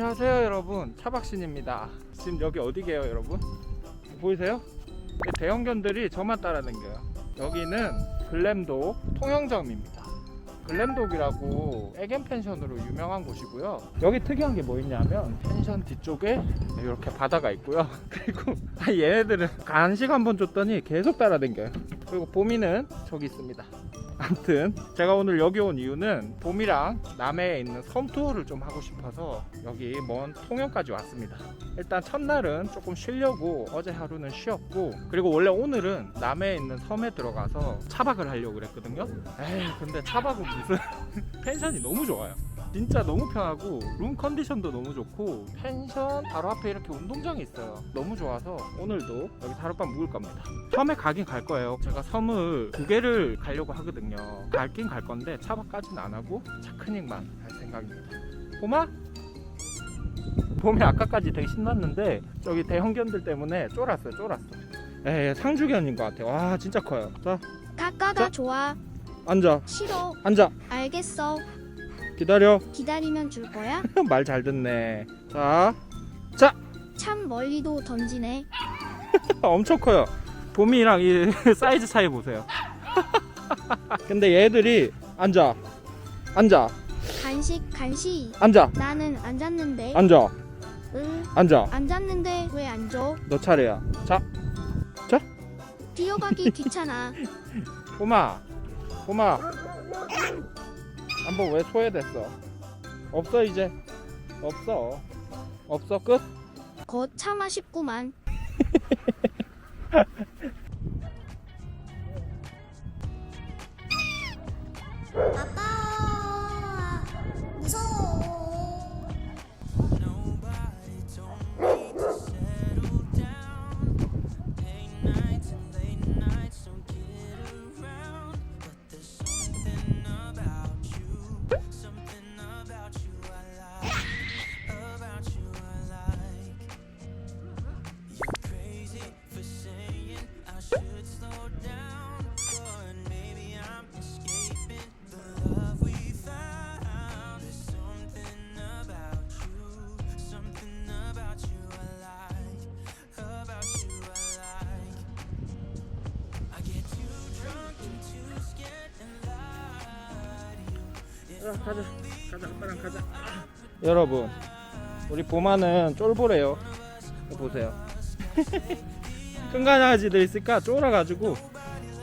안녕하세요 여러분. 차박신입니다. 지금 여기 어디게요 여러분? 보이세요? 이 대형견들이 저만 따라다녀요. 여기는 글램독 통영점입니다. 글램독이라고 애견 펜션으로 유명한 곳이고요. 여기 특이한 게 뭐 있냐면 펜션 뒤쪽에 이렇게 바다가 있고요. 그리고 아, 얘네들은 간식 한번 줬더니 계속 따라다녀요. 그리고 보미는 저기 있습니다 아무튼 제가 오늘 여기 온 이유는 봄이랑 남해에 있는 섬 투어를 좀 하고 싶어서 여기 먼 통영까지 왔습니다. 일단 첫날은 조금 쉬려고 어제 하루는 쉬었고 그리고 원래 오늘은 남해에 있는 섬에 들어가서 차박을 하려고 그랬거든요. 에이 근데 차박은 무슨 펜션이 너무 좋아요. 진짜 너무 편하고 룸 컨디션도 너무 좋고 펜션 바로 앞에 이렇게 운동장이 있어요 너무 좋아서 오늘도 여기 하룻밤 묵을 겁니다 섬에 가긴 갈 거예요 제가 섬을 두 개를 가려고 하거든요 갈긴 갈 건데 차박까지는 안 하고 차크닉만 할 생각입니다 봄아? 봄이 아까까지 되게 신났는데 저기 대형견들 때문에 쫄았어요 쫄았어 에 상주견인 것 같아 와 진짜 커요 자 가까가 자. 좋아. 앉아 싫어. 앉아 알겠어. 기다려 기다리면 줄 거야? 말 잘 듣네 자 참 멀리도 던지네. 엄청 커요. 봄이랑 이 사이즈 차이 보세요. 근데 얘들이 앉아, 앉아, 간식 간식. 앉아, 나는 앉았는데. 앉아, 응. 앉아. 앉았는데 왜 앉아? 너 차례야. 자, 뛰어가기 귀찮아. 봄아, 봄아. 한번 왜 소외됐어? 없어 이제. 없어. 없어 끝. 거참 아쉽구만. 아빠 가자, 가자, 아빠랑 가자. 여러분, 우리 봄아는 쫄보래요. 보세요. 큰 강아지들 있을까 쫄아가지고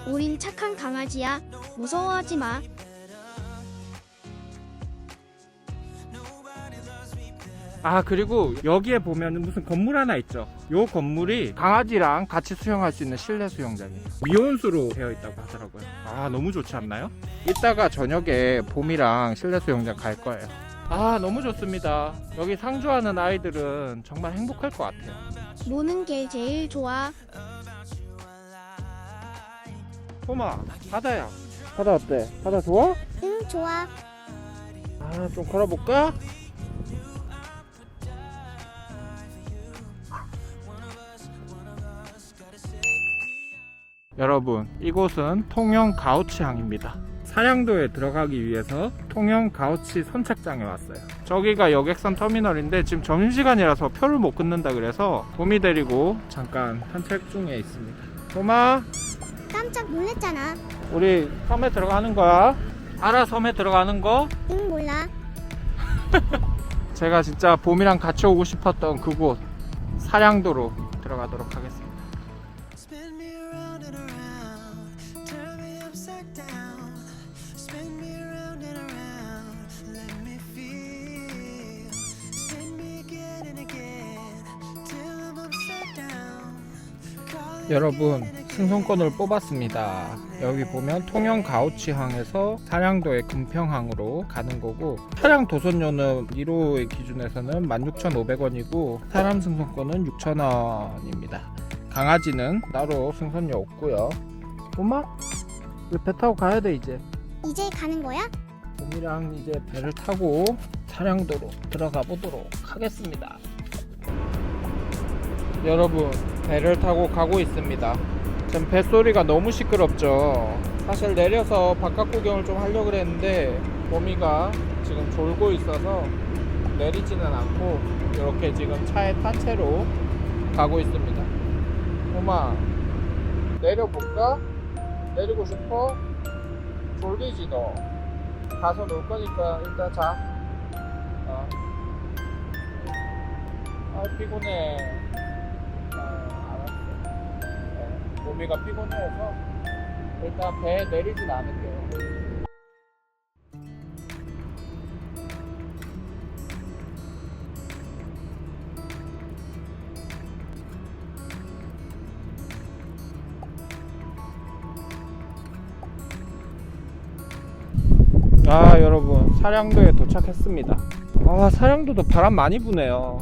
우린 착한 강아지야. 무서워하지 마. 아 그리고 여기에 보면 무슨 건물 하나 있죠 요 건물이 강아지랑 같이 수영할 수 있는 실내 수영장이에요 미온수로 되어 있다고 하더라고요 아 너무 좋지 않나요? 이따가 저녁에 봄이랑 실내 수영장 갈 거예요 아 너무 좋습니다 여기 상주하는 아이들은 정말 행복할 것 같아요 노는 게 제일 좋아. 봄아 바다야 바다 어때? 바다 좋아? 응 좋아 아 좀 걸어볼까? 여러분 이곳은 통영 가우치항입니다. 사량도에 들어가기 위해서 통영 가우치 선착장에 왔어요. 저기가 여객선 터미널인데 지금 점심시간이라서 표를 못 끊는다 그래서 봄이 데리고 잠깐 산책 중에 있습니다. 봄아 깜짝 놀랐잖아. 우리 섬에 들어가는 거야? 알아 섬에 들어가는 거? 응 몰라. 제가 진짜 봄이랑 같이 오고 싶었던 그곳 사량도로 들어가도록 하겠습니다. 여러분. 승선권을 뽑았습니다. 여기 보면 통영 가우치항에서 사량도의 금평항으로 가는 거고 차량 도선료는 1호의 기준에서는 16,500원이고 사람 승선권은 6,000원입니다. 강아지는 따로 승선료 없고요. 엄마, 우리 배 타고 가야 돼 이제. 이제 가는 거야? 봄이랑 이제 배를 타고 사량도로 들어가 보도록 하겠습니다. 여러분, 배를 타고 가고 있습니다. 지금 뱃소리가 너무 시끄럽죠. 사실 내려서 바깥 구경을 좀 하려고 그랬는데 봄이가 지금 졸고 있어서 내리지는 않고 이렇게 지금 차에 탄 채로 가고 있습니다. 엄마 내려볼까? 내리고 싶어? 졸리지 너? 가서 놀 거니까 일단 자. 어. 아 피곤해. 몸이가 피곤해서 일단 배에 내리진 않을게요. 아 여러분. 사량도에 도착했습니다. 아 사량도도 바람 많이 부네요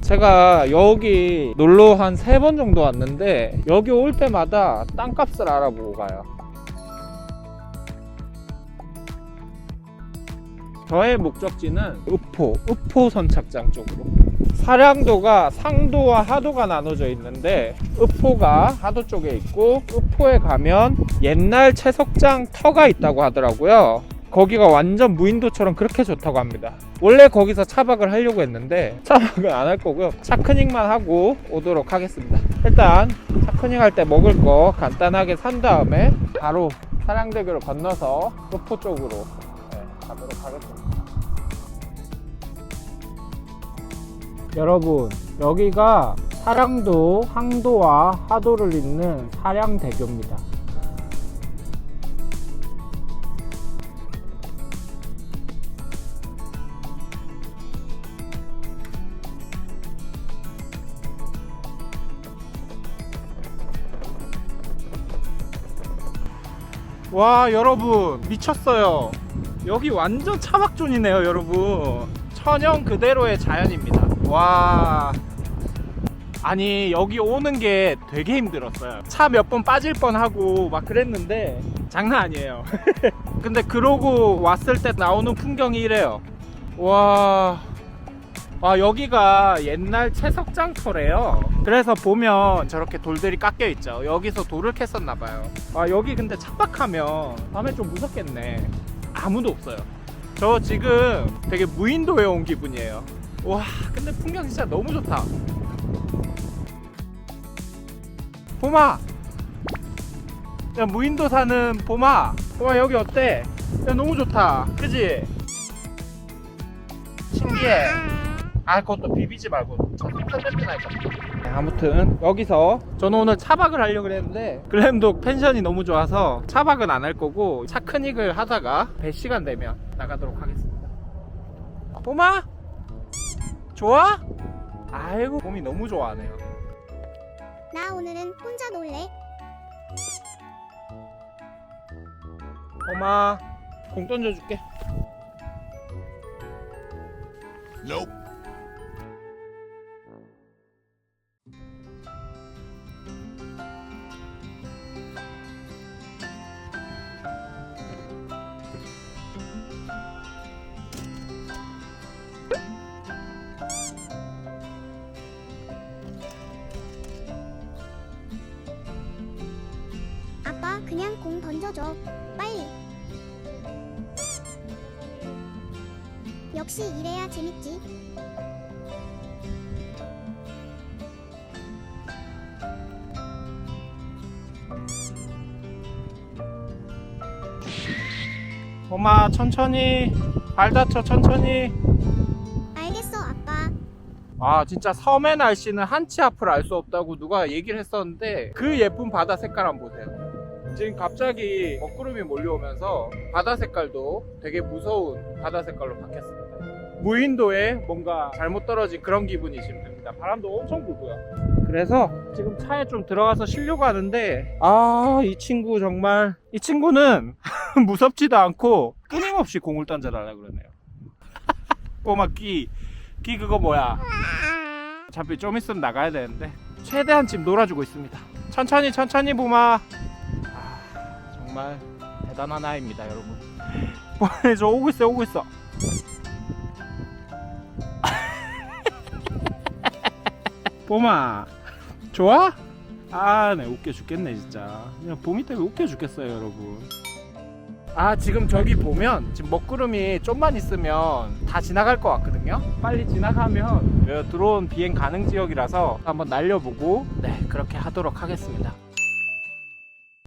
제가 여기 놀러 한 세 번 정도 왔는데 여기 올 때마다 땅값을 알아보고 가요. 저의 목적지는 읍포, 읍포 선착장 쪽으로. 사량도가 상도와 하도가 나눠져 있는데 읍포가 하도 쪽에 있고 읍포에 가면 옛날 채석장 터가 있다고 하더라고요 거기가 완전 무인도처럼 그렇게 좋다고 합니다. 원래 거기서 차박을 하려고 했는데 차박은 안 할 거고요. 차크닝만 하고 오도록 하겠습니다. 일단 차크닝 할 때 먹을 거 간단하게 산 다음에 바로 사량대교를 건너서 읍포 쪽으로 네, 가도록 하겠습니다. 여러분 여기가 사량도 항도와 하도를 잇는 사량대교입니다 와 여러분. 미쳤어요. 여기 완전 차박존이네요 여러분. 천연 그대로의 자연입니다. 와. 아니 여기 오는 게 되게 힘들었어요. 차 몇 번 빠질 뻔하고 막 그랬는데 장난 아니에요. 근데 그러고 왔을 때 나오는 풍경이 이래요. 와 아, 여기가 옛날 채석장터래요. 그래서 보면 저렇게 돌들이 깎여 있죠. 여기서 돌을 캤었나 봐요. 아, 여기 근데 착박하면 밤에 좀 무섭겠네. 아무도 없어요. 저 지금 되게 무인도에 온 기분이에요. 와, 근데 풍경 진짜 너무 좋다. 봄아! 야, 무인도 사는 봄아! 봄아, 여기 어때? 야, 너무 좋다. 그지? 신기해. 아 그것도 비비지 말고. 전립선 냄새 날까 네, 아무튼 여기서 저는 오늘 차박을 하려고 그랬는데 글램독 펜션이 너무 좋아서 차박은 안 할 거고 차크닉을 하다가 배 시간 되면 나가도록 하겠습니다. 봄아 좋아? 아이고 봄이 너무 좋아하네요. 나 오늘은 혼자 놀래. 봄아 공 던져줄게. 아 공 던져줘. 빨리. 역시 이래야 재밌지. 봄아 천천히 발 다쳐 천천히 알겠어 아빠. 아 진짜 섬의 날씨는 한치 앞을 알 수 없다고 누가 얘기를 했었는데 그 예쁜 바다 색깔 한번 보세요 지금 갑자기 먹구름이 몰려오면서 바다 색깔도 되게 무서운 바다 색깔로 바뀌었습니다. 무인도에 뭔가 잘못 떨어진 그런 기분이 지금 듭니다. 바람도 엄청 불고요. 그래서 지금 차에 좀 들어가서 쉬려고 하는데 아 이 친구 정말 이 친구는 무섭지도 않고 끊임없이 공을 던져달라 그러네요. 꼬마 끼, 끼 그거 뭐야? 어차피 좀 있으면 나가야 되는데 최대한 지금 놀아주고 있습니다. 천천히 천천히 보마. 아, 정말 대단한 아이입니다 여러분. 어, 저 오고 있어 오고 있어. 봄아 좋아? 아네 웃겨 죽겠네 진짜. 그냥 봄이 때문에 웃겨 죽겠어요 여러분. 아 지금 저기 보면 지금 먹구름이 좀만 있으면 다 지나갈 것 같거든요? 빨리 지나가면 여- 드론 비행 가능 지역이라서 한번 날려보고 네 그렇게 하도록 하겠습니다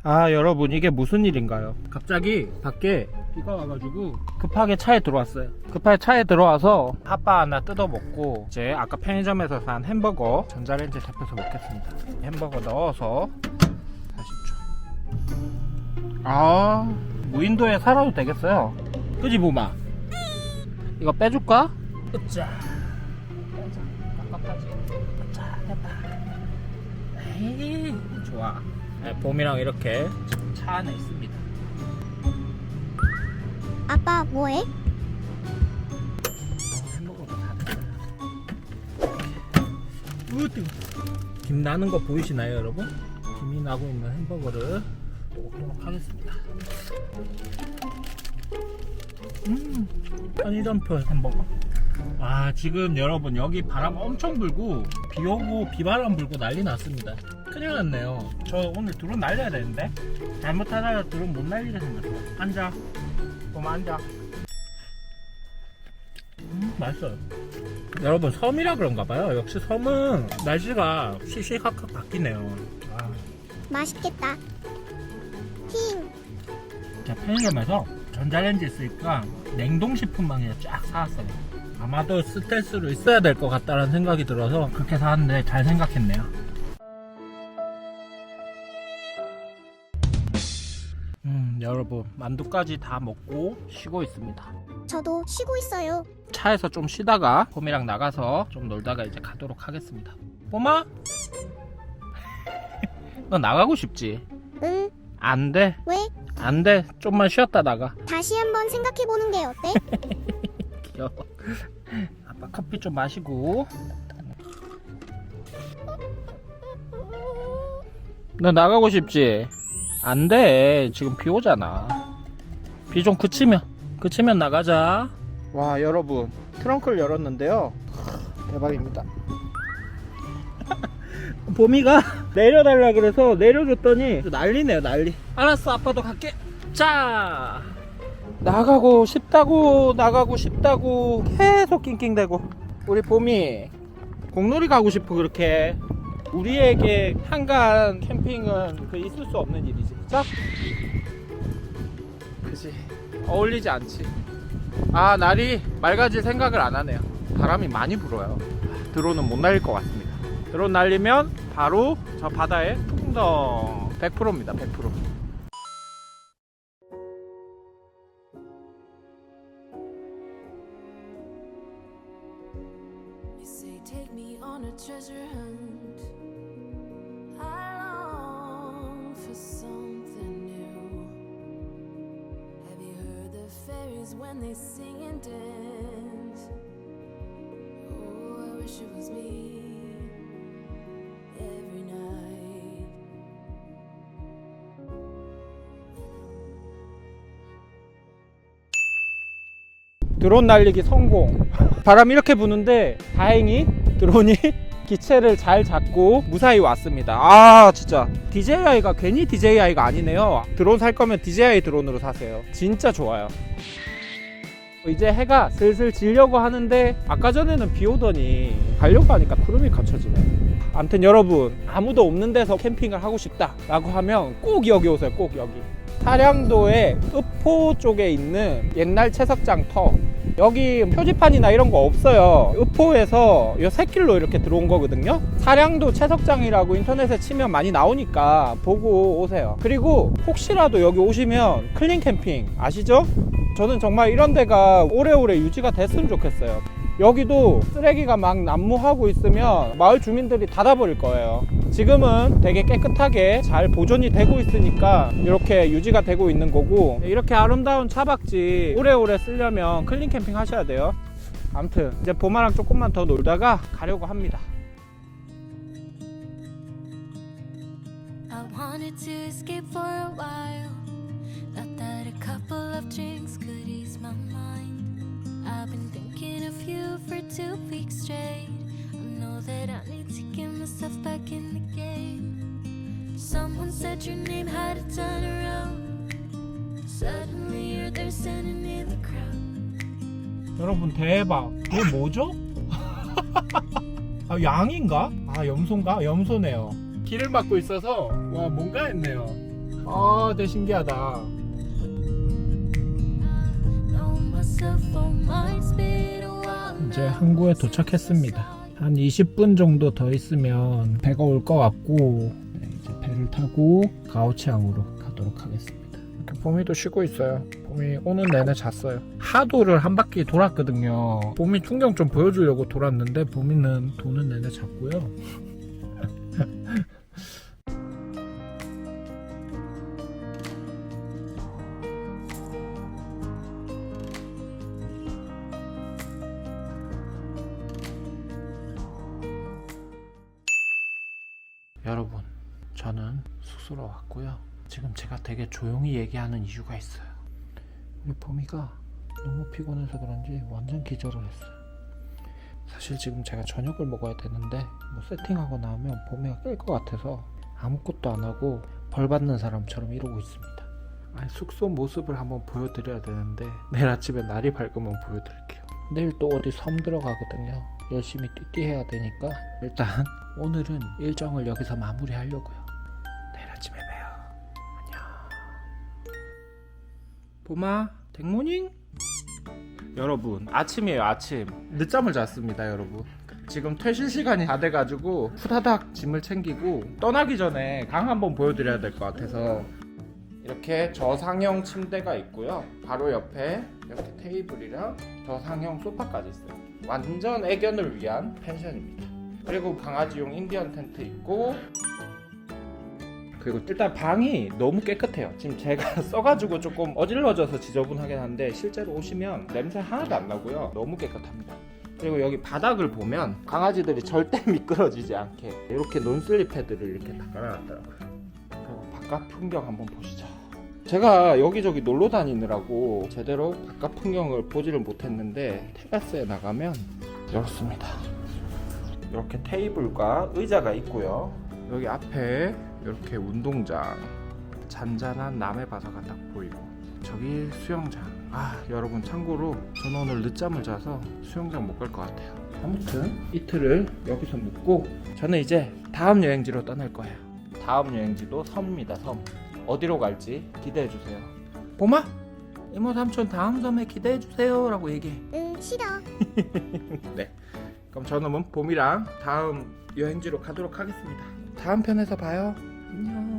아 여러분 이게 무슨 일인가요? 갑자기 밖에 비가 와가지고 급하게 차에 들어왔어요. 급하게 차에 들어와서 핫바 하나 뜯어 먹고 이제 아까 편의점에서 산 햄버거 전자레인지에 잡혀서 먹겠습니다. 햄버거 넣어서 40초 아 무인도에 살아도 되겠어요. 그지 부마? 이거 빼줄까? 으짜. 빼자. 깝깝하지. 으짜 됐다. 에이 좋아 네, 봄이랑 이렇게 차 안에 있습니다. 아빠 뭐해? 햄버거도 다 됐어요. 으 뜨거. 김 나는 거 보이시나요 여러분? 김이 나고 있는 햄버거를 먹도록 하겠습니다. 음 편의점표 햄버거. 아 지금 여러분 여기 바람 엄청 불고 비 오고 비바람 불고 난리 났습니다 큰일 났네요 저 오늘 드론 날려야 되는데 잘못하다가 드론 못 날리게 생겼어 앉아 그럼 앉아 음 맛있어요 여러분 섬이라 그런가 봐요 역시 섬은 날씨가 시시각각 바뀌네요 아. 맛있겠다. 힝. 제가 편의점에서 전자레인지 있으니까 냉동식품만 그냥 쫙 사왔어요. 아마도 스텔스로 있어야 될 것 같다는 생각이 들어서 그렇게 사왔는데 잘 생각했네요. 여러분, 만두까지 다 먹고 쉬고 있습니다. 저도 쉬고 있어요. 차에서 좀 쉬다가 봄이랑 나가서 좀 놀다가 이제 가도록 하겠습니다. 봄아? 너 나가고 싶지? 응. 안 돼. 왜? 안 돼. 좀만 쉬었다 나가. 다시 한번 생각해 보는 게 어때? 귀여워. 아빠 커피 좀 마시고. 너 나가고 싶지? 안 돼. 지금 비 오잖아. 비 좀 그치면, 그치면 나가자. 와, 여러분. 트렁크를 열었는데요. 대박입니다. 봄이가 내려달라 그래서 내려줬더니 난리네요, 난리. 알았어, 아빠도 갈게. 자. 나가고 싶다고 나가고 싶다고 계속 낑낑대고 우리 봄이 공놀이 가고 싶어 그렇게 우리에게 한간 캠핑은 그 있을 수 없는 일이지 그죠? 그지. 어울리지 않지. 아 날이 맑아질 생각을 안 하네요. 바람이 많이 불어요. 드론은 못 날릴 것 같습니다. 드론 날리면 바로 저 바다에 풍덩. 100%입니다 100% You say, take me on a treasure hunt. When they sing and dance? Oh, I wish it was me every night. 드론 날리기 성공. 바람 이렇게 부는데 다행히 드론이 기체를 잘 잡고 무사히 왔습니다. 아 진짜 DJI가 괜히 DJI가 아니네요. 드론 살 거면 DJI 드론으로 사세요. 진짜 좋아요. 이제 해가 슬슬 지려고 하는데 아까 전에는 비 오더니 가려고 하니까 구름이 갇혀지네. 아무튼 여러분 아무도 없는 데서 캠핑을 하고 싶다 라고 하면 꼭 여기 오세요. 꼭 여기. 사량도의 읍포 쪽에 있는 옛날 채석장 터 여기 표지판이나 이런 거 없어요 읍포에서 요 새길로 이렇게 들어온 거거든요 사량도 채석장이라고 인터넷에 치면 많이 나오니까 보고 오세요 그리고 혹시라도 여기 오시면 클린 캠핑 아시죠? 저는 정말 이런 데가 오래오래 유지가 됐으면 좋겠어요 여기도 쓰레기가 막 난무하고 있으면 마을 주민들이 닫아버릴 거예요. 지금은 되게 깨끗하게 잘 보존이 되고 있으니까 이렇게 유지가 되고 있는 거고 이렇게 아름다운 차박지 오래오래 쓰려면 클린 캠핑 하셔야 돼요. 아무튼 이제 봄아랑 조금만 더 놀다가 가려고 합니다. I wanted to escape for a while. Couple of drinks could ease my mind. I've been thinking of you for two weeks straight. I know that I need to get myself back in the game. Someone said your name had a turn around. Suddenly you're there standing in the crowd. 여러분 대박 이게 뭐죠? 아 양인가? 아 염소인가? 염소네요 길을 막고 있어서 와 뭔가 했네요 아 되게 신기하다 이제 항구에 도착했습니다. 한 20분 정도 더 있으면 배가 올 것 같고 네, 이제 배를 타고 가오치항으로 가도록 하겠습니다. 이렇게 봄이도 쉬고 있어요. 봄이 오는 내내 잤어요. 하도를 한 바퀴 돌았거든요. 봄이 풍경 좀 보여주려고 돌았는데 봄이는 도는 내내 잤고요 저는 숙소로 왔고요. 지금 제가 되게 조용히 얘기하는 이유가 있어요. 우리 봄이가 너무 피곤해서 그런지 완전 기절을 했어요. 사실 지금 제가 저녁을 먹어야 되는데 뭐 세팅하고 나면 봄이가 깰 것 같아서 아무것도 안 하고 벌 받는 사람처럼 이러고 있습니다. 아니, 숙소 모습을 한번 보여드려야 되는데 내일 아침에 날이 밝으면 보여드릴게요. 내일 또 어디 섬 들어가거든요. 열심히 띠띠해야 되니까 일단 오늘은 일정을 여기서 마무리하려고요. 봄아, 댕모닝? 여러분, 아침이에요, 아침. 늦잠을 잤습니다, 여러분. 지금 퇴실 시간이 다 돼가지고 후다닥 짐을 챙기고 떠나기 전에 강 한번 보여드려야 될 것 같아서 이렇게 저상형 침대가 있고요. 바로 옆에 이렇게 테이블이랑 저상형 소파까지 있어요. 완전 애견을 위한 펜션입니다. 그리고 강아지용 인디언 텐트 있고 그리고 일단 방이 너무 깨끗해요. 지금 제가 써가지고 조금 어질러져서 지저분하긴 한데 실제로 오시면 냄새 하나도 안 나고요. 너무 깨끗합니다. 그리고 여기 바닥을 보면 강아지들이 절대 미끄러지지 않게 이렇게 논슬립 패드를 이렇게 다 깔아놨더라고요. 그리고 바깥 풍경 한번 보시죠. 제가 여기저기 놀러 다니느라고 제대로 바깥 풍경을 보지를 못했는데 테라스에 나가면 이렇습니다. 이렇게 테이블과 의자가 있고요. 여기 앞에 이렇게 운동장, 잔잔한 남해 바다가 딱 보이고 저기 수영장. 아 여러분 참고로 저는 오늘 늦잠을 자서 수영장 못 갈 것 같아요. 아무튼 이틀을 여기서 묵고 저는 이제 다음 여행지로 떠날 거예요. 다음 여행지도 섬입니다. 섬. 어디로 갈지 기대해 주세요. 봄아, 이모 삼촌 다음 섬에 기대해 주세요 라고 얘기해. 응 싫어 네. 그럼 저는 봄이랑 다음 여행지로 가도록 하겠습니다. 다음 편에서 봐요. 안녕.